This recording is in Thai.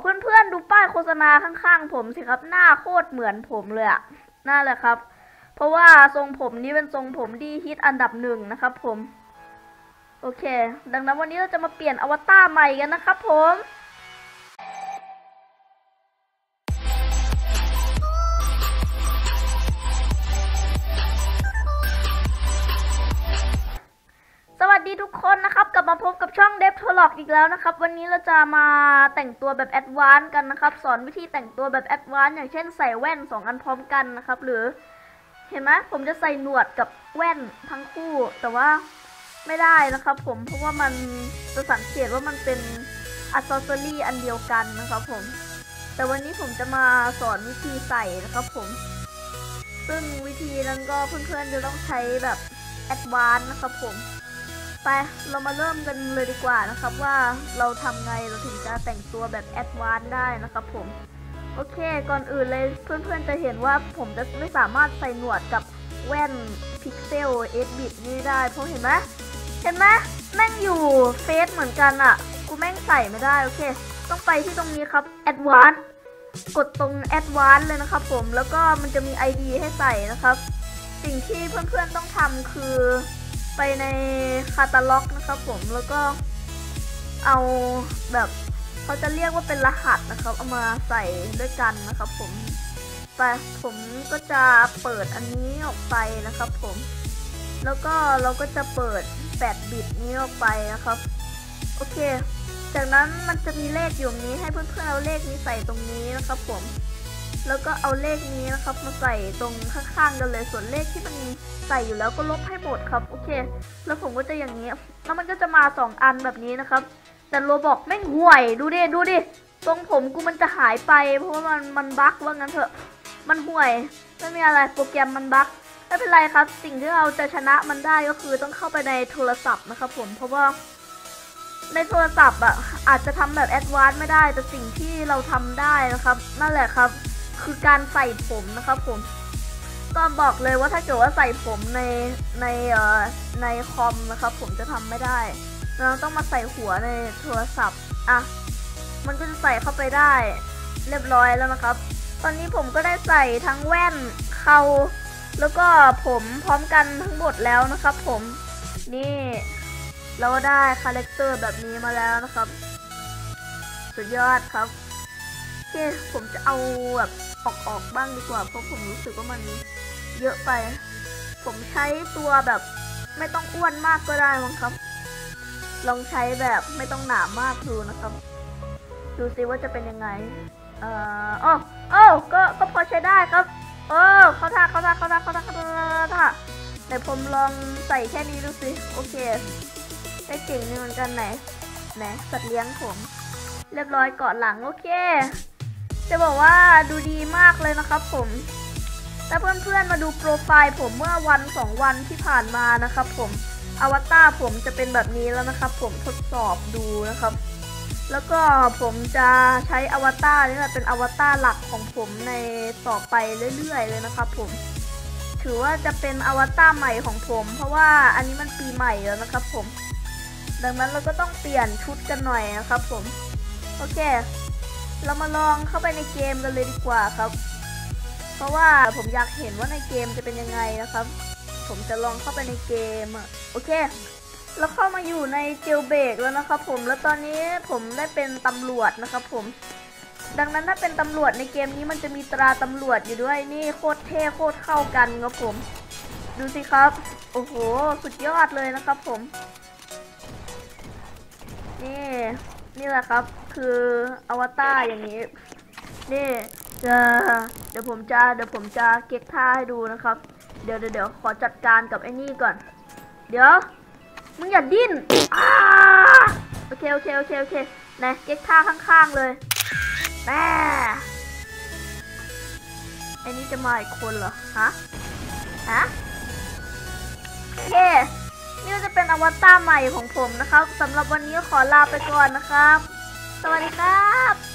เพื่อนๆดูป้ายโฆษณาข้างๆผมสิครับหน้าโคตรเหมือนผมเลยอะนั่นแหละครับ เพราะว่าทรงผมนี้เป็นทรงผมที่ฮิตอันดับหนึ่งนะครับ ผม โอเค ดังนั้นวันนี้เราจะมาเปลี่ยนอวตารใหม่กันนะครับผม ทุกคนนะครับกลับมาพบกับช่องเดฟทอล็อกอีกแล้วนะครับ วันนี้เราจะมาแต่งตัวแบบแอดวานซ์กันนะครับ สอนวิธีแต่งตัวแบบแอดวานซ์อย่างเช่นใส่แว่น 2 อันพร้อมกันนะครับ หรือเห็นไหมผมจะใส่หนวดกับแว่นทั้งคู่ แต่ว่าไม่ได้นะครับ ผมเพราะว่ามันจะสังเกตว่ามันเป็นอัซเซอรี่อันเดียวกันนะครับ ผม แต่วันนี้ผมจะมาสอนวิธีใส่นะครับผม ซึ่งวิธีนั้นก็เพื่อนๆจะต้องใช้แบบแอดวานซ์นะครับผม ไปเรามาเริ่มกันเลยดีกว่านะครับว่าเราทำไงเราถึงจะแต่งตัวแบบแอดวานซ์ได้นะครับผม โอเคก่อนอื่นเลยเพื่อนๆจะเห็นว่าผมจะไม่สามารถใส่หนวดกับแว่นพิกเซล8บิตนี่ได้เพราะเห็นไหมเห็นไหมแม่งอยู่เฟซเหมือนกันอะ่ะ กูแม่งใส่ไม่ได้โอเค ต้องไปที่ตรงนี้ครับแอดวานซ์กดตรงแอดวานซ์เลยนะครับผมแล้วก็มันจะมี ID ให้ใส่นะครับ สิ่งที่เพื่อนๆต้องทำคือ ไปในคาตาล็อกนะครับผมแล้วก็เอาแบบเขาจะเรียกว่าเป็นรหัสนะครับ เอามาใส่ด้วยกันนะครับ ผมไปผมก็จะเปิดอันนี้ออกไปนะครับ ผม แล้วก็เราก็จะเปิด8บิตนี้ออกไปนะครับ โอเค จากนั้นมันจะมีเลขอยู่นี้ให้เพื่อนๆเอาเลขนี้ใส่ตรงนี้นะครับ ผม แล้วก็เอาเลขนี้นะครับมาใส่ตรงข้างๆกันเลยส่วนเลขที่มันใส่อยู่แล้วก็ลบให้หมดครับโอเค แล้วผมก็จะอย่างนี้แล้วมันก็จะมาสองอันแบบนี้นะครับ แต่โรบอกแม่งห่วยดูดิดูดิตรงผมกูมันจะหายไป เพราะว่ามันมันบั๊กว่างั้นเถอะ มันห่วยไม่มีอะไรโปรแกรมมันบั๊กไม่เป็นไรครับ สิ่งที่เราจะชนะมันได้ก็คือต้องเข้าไปในโทรศัพท์นะครับผมเพราะว่าในโทรศัพท์อะอาจจะทำแบบแอดวานซ์ไม่ได้ แต่สิ่งที่เราทำได้นะครับ นั่นแหละครับ คือการใส่ผมนะครับผม ก็บอกเลยว่าถ้าเกิดว่าใส่ผมในในเอ่อในคอมนะครับ ผมจะทำไม่ได้ เราต้องมาใส่หัวในโทรศัพท์อะมันก็จะใส่เข้าไปได้เรียบร้อยแล้วนะครับ ตอนนี้ผมก็ได้ใส่ทั้งแว่นเขาแล้วก็ผมพร้อมกันทั้งหมดแล้วนะครับผมนี่เราได้คาแรคเตอร์แบบนี้มาแล้วนะครับ สุดยอดครับโอเคผมจะเอาแบบ ออกออกบ้างดีกว่า เพราะผมรู้สึกว่ามันเยอะไป ผมใช้ตัวแบบไม่ต้องอ้วนมากก็ได้มั้งครับ ลองใช้แบบไม่ต้องหนามากดูนะครับ ดูซิว่าจะเป็นยังไง เอ่อโอ้โอ้ก็ก็พอใช้ได้ครับ เออเข้าท่าเข้าท่าเข้าท่าเข้าท่าเข้าท่าเข้าท่าเดี๋ยวผมลองใส่แค่นี้ดูสิ โอเค ได้เก่งนี่เหมือนกันไหน ไหนสัตว์เลี้ยงผม เรียบร้อยเกาะหลังโอเค จะบอกว่าดูดีมากเลยนะครับผมถ้าเพื่อนๆมาดูโปรไฟล์ผมเมื่อวันสองวันที่ผ่านมานะครับผมอวตารผมจะเป็นแบบนี้แล้วนะครับ ผมทดสอบดูนะครับ แล้วก็ผมจะใช้อวตารนี่แหละเป็นอวตารหลักของผมในต่อไปเรื่อยๆเลยนะครับ ผม ถือว่าจะเป็นอวตารใหม่ของผม เพราะว่าอันนี้มันปีใหม่แล้วนะครับ ผม ดังนั้นเราก็ต้องเปลี่ยนชุดกันหน่อยนะครับ ผม โอเค เรามาลองเข้าไปในเกมกันเลยดีกว่าครับ เพราะว่าผมอยากเห็นว่าในเกมจะเป็นยังไงนะครับ ผมจะลองเข้าไปในเกมอะโอเค เราเข้ามาอยู่ในเจลเบกแล้วนะครับ ผมแล้วตอนนี้ผมได้เป็นตำรวจนะครับ ผมดังนั้นถ้าเป็นตำรวจในเกมนี้มันจะมีตราตำรวจอยู่ด้วยนี่โคตรเท่โคตรเข้ากันครับผม ดูสิครับ โอ้โห สุดยอดเลยนะครับผม นี่ นี่แหละครับ คืออวตารอย่างนี้ นี่เดี๋ยวเดี๋ยวผมจะเดี๋ยวผมจะเก็กท่าให้ดูนะครับ เดี๋ยวเดี๋ยวขอจัดการกับไอ้นี่ก่อน เดี๋ยวมึงอย่าดิ้นอ้าโอเคโอเคโอเคโอเคนะเก็กท่าข้างๆเลยแม่ไอ้นี่จะมาอีกคนเหรอฮะฮะโอเค นี่ก็จะเป็นอวตารใหม่ของผมนะครับสำหรับวันนี้ขอลาไปก่อนนะครับ สวัสดีครับ